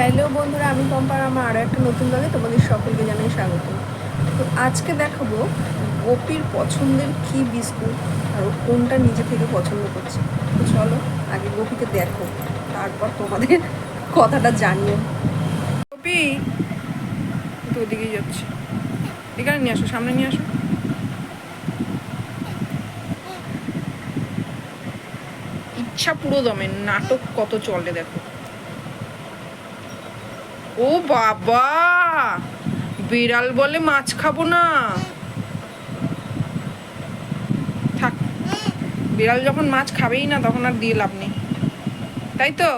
Hello বন্ধুরা, আমি পম্পার আমার আরও একটা নতুন ব্লগে তোমাদের সকলকে জানাই স্বাগত। তো আজকে দেখাবো গোপীর পছন্দের কি বিস্কুট আর ও কোনটা নিজে থেকে পছন্দ করছে। তো চলো, আগে গোপীকে দেখো, তারপর তোমাদের কথাটা জানিও। গোপি তো ওদিকেই যাচ্ছে। এখানে নিয়ে আসো, সামনে নিয়ে আসো। ইচ্ছা পুরো দমে, নাটক কত চলে দেখো। ও বাবা, বিড়াল বলে মাছ খাব না। থাক, বিড়াল যখন মাছ খাবেই না, তখন আর দিয়ে লাভ নেই। তাই তো?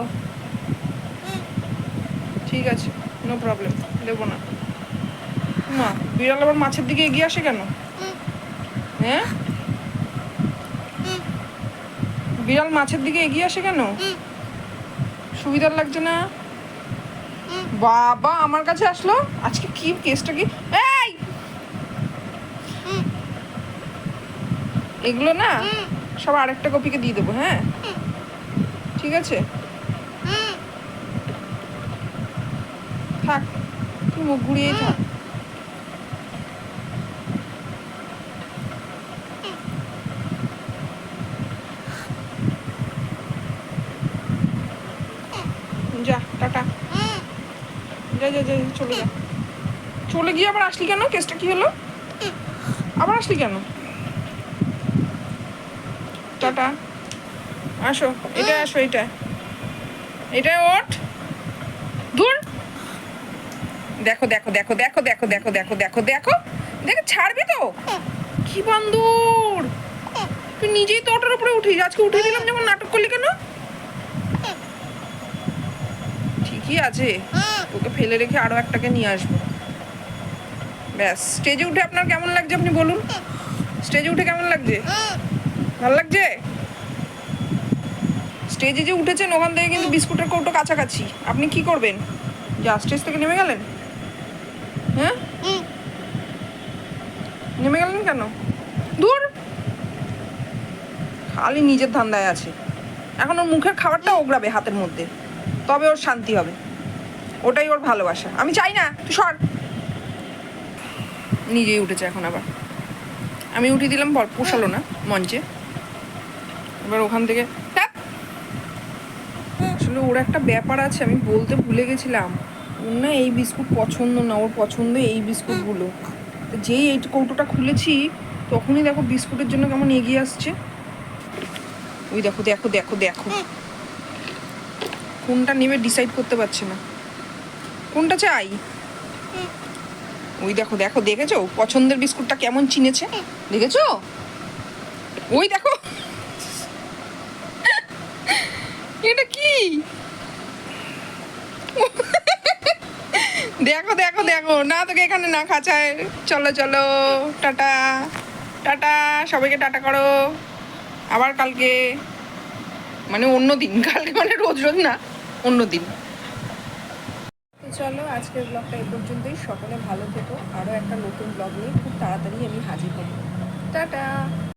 ঠিক আছে নো প্রবলেম দেবো না। মা, বিড়াল আবার মাছের দিকে এগিয়ে আসে কেন? হ্যাঁ? বিড়াল মাছের দিকে এগিয়ে আসে কেন? সুবিধার লাগছে না? বাবা, আমার কাছে আসলো? আজকে কি কেসটা কি? এই! এগুলো না সব আরেকটা কপিকে দিয়ে দেবো হ্যাঁ? ঠিক আছে? থাক, তুই মুখ থাক। যা, টাটা। যা যা যা, চলে যা। চলে গিয়ে আবার আসলি কেন? কেসটা কি হলো? আবার আসলি কেন? টাটা। আসো এটা আসো এটা এটা ওঠ দূর দেখো দেখো দেখো দেখো দেখো দেখো দেখো দেখো দেখো। দেখো ছাড়বি তো? কি বান্দর? তুই নিজেই তো ওটার উপরে উঠিস আজকে উঠে দিলাম যেমন নাটক ঠিকই আছে? তোকে ফেলে রেখে আরও একটাকে নিয়ে আসব। ব্যাস স্টেজে উঠে আপনার কেমন লাগছে আপনি বলুন? স্টেজে উঠে কেমন লাগছে? ভালো লাগছে? স্টেজে যে উঠেছেন, ওখান থেকে কিন্তু বিস্কুটের কৌটো কাছাকাছি। আপনি কি করবেন? যা স্টেজ থেকে নেমে গেলেন? হ্যাঁ? নেমে গেলেন কেন? দূর! খালি নিজের ধান্দায় আছে। এখন ওর মুখের খাবারটা ওগড়াবে হাতের মধ্যে। তবে ওর শান্তি হবে। ওটাই ওর ভালোবাসা। আমি চাই না, তুই সর। নিজেই উঠেছে এখন আবার। আমি উঠিয়ে দিলাম বল পোষালো না মঞ্চে। এবার ওখান থেকে। আসলে ওর একটা ব্যাপার আছে, আমি বলতে ভুলে গেছিলাম। ওর না এই বিস্কুট পছন্দ না, ওর পছন্দ এই বিস্কুটগুলো। তো যেই এই কৌটোটা খুলেছি, তখনই দেখো বিস্কুটের জন্য কেমন এগিয়ে আসছে। ওই দেখো দেখো দেখো দেখো। কোনটা নেবে ডিসাইড করতে পারছে না। কোনটা চাই? ওই দেখো দেখো, দেখেছ? পছন্দের বিস্কুটটা কেমন চিনেছে? দেখেছ? ওই দেখো। এটা কি? দেখো দেখো দেখো। না, তোকে এখানে না খাঁচায়। চলো চলো। টাটা। টাটা। সবাইকে টাটা করো। আবার কালকে। মানে অন্য দিন। কালকে মানে রোজ রোজ না। অন্য দিন। চলো, আজকের ব্লগটা এ পর্যন্তই। সকলে ভালো থেকো। আরও একটা নতুন ব্লগ নিয়ে খুব তাড়াতাড়ি আমি হাজির হব। টাটা!